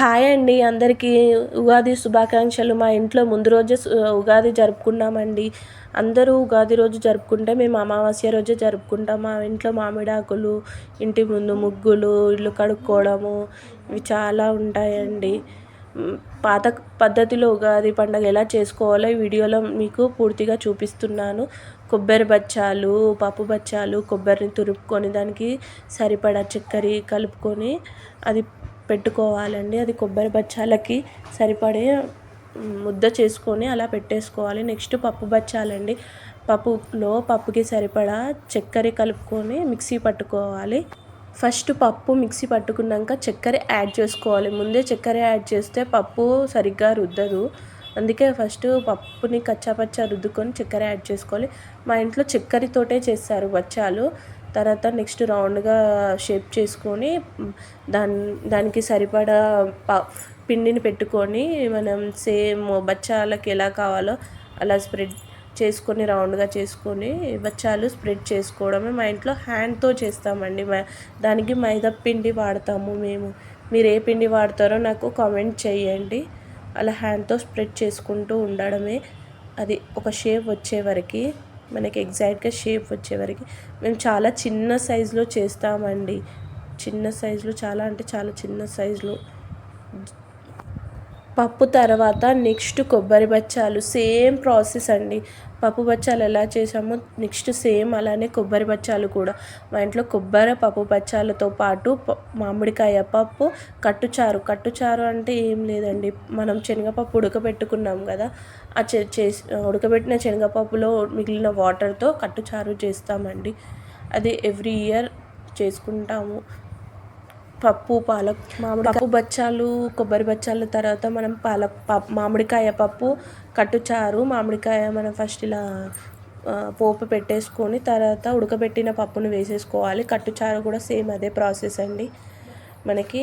Hi అండి. అందరికీ ఉగాది శుభాకాంక్షలు. మా ఇంట్లో ముందు రోజే ఉగాది జరుపుకున్నామండి. అందరూ ఉగాది రోజు జరుపుకుంటే మేము అమావాస్య రోజే జరుపుకుంటాం. మా ఇంట్లో మామిడాకులు ఇంటి ముందు ముగ్గులు ఇల్లు కడుక్కోవడము ఇవి చాలా ఉంటాయండి. పాత పద్ధతిలో ఉగాది పండగ ఎలా చేసుకోవాలో ఈ వీడియోలో మీకు పూర్తిగా చూపిస్తున్నాను. కొబ్బరి బచ్చాలు పప్పు బచ్చాలు కొబ్బరిని తురుపుకొని దానికి సరిపడా చక్కెర కలుపుకొని అది పెట్టుకోవాలండి. అది కొబ్బరి బచ్చాలకి సరిపడే ముద్ద చేసుకొని అలా పెట్టేసుకోవాలి. నెక్స్ట్ పప్పు బచ్చాలండి. పప్పులో పప్పుకి సరిపడా చక్కెర కలుపుకొని మిక్సీ పట్టుకోవాలి. ఫస్ట్ పప్పు మిక్సీ పట్టుకున్నాక చక్కెర యాడ్ చేసుకోవాలి. ముందే చక్కెర యాడ్ చేస్తే పప్పు సరిగ్గా రుద్దదు. అందుకే ఫస్ట్ పప్పుని కచ్చాపచ్చా రుద్దుకొని చక్కెర యాడ్ చేసుకోవాలి. మా ఇంట్లో చక్కెరతోటే చేస్తారు బచ్చాలు. తర్వాత నెక్స్ట్ రౌండ్గా షేప్ చేసుకొని దాని దానికి సరిపడా పిండిని పెట్టుకొని మనం సేమ్ బచ్చాలకి ఎలా కావాలో అలా స్ప్రెడ్ చేసుకొని రౌండ్గా చేసుకొని బచ్చాలు స్ప్రెడ్ చేసుకోవడమే మా ఇంట్లో హ్యాండ్తో చేస్తామండి. దానికి మైదా పిండి వాడతాము మేము. మీరు ఏ పిండి వాడతారో నాకు కామెంట్ చేయండి. అలా హ్యాండ్తో స్ప్రెడ్ చేసుకుంటూ ఉండడమే. అది ఒక షేప్ వచ్చే వరకు. మనకి ఎగ్జాక్ట్గా షేప్ వచ్చేవరకు మేము చాలా చిన్న సైజులో చేస్తామండి. చిన్న సైజులో చాలా అంటే చాలా చిన్న సైజులో పప్పు తర్వాత నెక్స్ట్ కొబ్బరి బచ్చాలు. సేమ్ ప్రాసెస్ అండి. పప్పు బచ్చాలు ఎలా చేసామో నెక్స్ట్ సేమ్ అలానే కొబ్బరి బచ్చాలు కూడా. మా ఇంట్లో కొబ్బరి పప్పు బచ్చాలతో పాటు మామిడికాయ పప్పు కట్టుచారు. కట్టుచారు అంటే ఏం లేదండి. మనం శనగపప్పు ఉడకబెట్టుకున్నాం కదా ఆ చేసి ఉడకబెట్టిన శనగపప్పులో మిగిలిన వాటర్తో కట్టుచారు చేస్తామండి. అది ఎవ్రీ ఇయర్ చేసుకుంటాము. పప్పు పాలక్ మామిడి పప్పు బచ్చాలు కొబ్బరి బచ్చాల తర్వాత మనం పాలక్ మామిడికాయ పప్పు కట్టుచారు మామిడికాయ మనం ఫస్ట్ ఇలా పోపు పెట్టేసుకొని తర్వాత ఉడకబెట్టిన పప్పును వేసేసుకోవాలి. కట్టుచారు కూడా సేమ్ అదే ప్రాసెస్ అండి. మనకి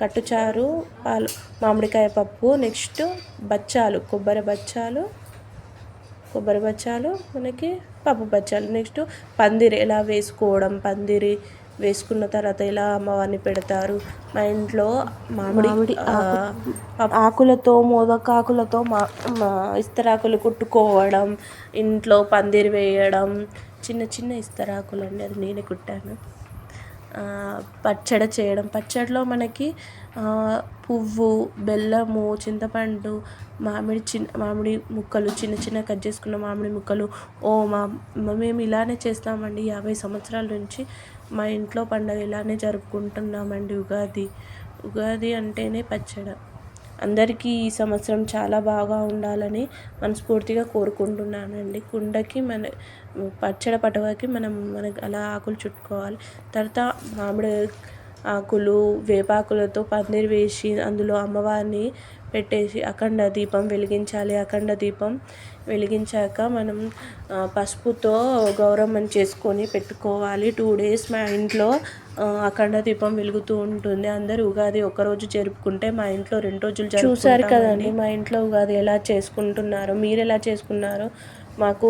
కట్టుచారు పాలు మామిడికాయ పప్పు నెక్స్ట్ బచ్చాలు కొబ్బరి బచ్చాలు కొబ్బరి బచ్చాలు మనకి పప్పు బచ్చాలు నెక్స్ట్ పందిరి ఎలా వేసుకోవడం పందిరి వేసుకున్న తర్వాత ఇలా అమ్మవారిని పెడతారు? మా ఇంట్లో మామిడి ఆకులతో మోదకాకులతో మా ఇస్తరాకులు కుట్టుకోవడం ఇంట్లో పందిరి వేయడం చిన్న చిన్న ఇస్తరాకులు అండి అది నేనే కుట్టాను. పచ్చడి చేయడం. పచ్చడిలో మనకి పువ్వు బెల్లము చింతపండు మామిడి చిన్న మామిడి ముక్కలు చిన్న చిన్న కట్ చేసుకున్న మామిడి ముక్కలు ఓ మా మేము ఇలానే చేస్తామండి. యాభై సంవత్సరాల నుంచి మా ఇంట్లో పండగ ఇలానే జరుపుకుంటున్నామండి ఉగాది. ఉగాది అంటేనే పచ్చడి. అందరికీ ఈ సంవత్సరం చాలా బాగా ఉండాలని మనస్ఫూర్తిగా కోరుకుంటున్నానండి. కుండకి మన పచ్చడి పటవకి మనం మనకి అలా ఆకులు చుట్టుకోవాలి. తర్వాత మామిడి ఆకులు వేపాకులతో పందిరి వేసి అందులో అమ్మవారిని పెట్టేసి అఖండ దీపం వెలిగించాలి. అఖండ దీపం వెలిగించాక మనం పసుపుతో గౌరమ్మని చేసుకొని పెట్టుకోవాలి. టూ డేస్ మా ఇంట్లో అఖండ దీపం వెలుగుతూ ఉంటుంది. అందరూ ఉగాది ఒకరోజు జరుపుకుంటే మా ఇంట్లో రెండు రోజులు చూసారు కదండి మా ఇంట్లో ఉగాది ఎలా చేసుకుంటున్నారు మీరు ఎలా చేసుకున్నారో? మాకు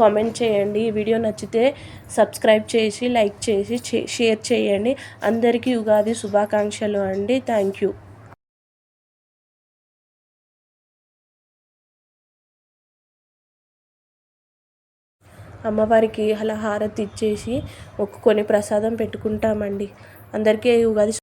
కామెంట్ చేయండి. ఈ వీడియో నచ్చితే సబ్స్క్రైబ్ చేసి లైక్ చేసి షేర్ చేయండి. అందరికీ ఉగాది శుభాకాంక్షలు అండి. థ్యాంక్ యూ అమ్మవారికి అలా హారతి ఇచ్చేసి మొక్కుకొని ప్రసాదం పెట్టుకుంటామండి. అందరికీ ఉగాది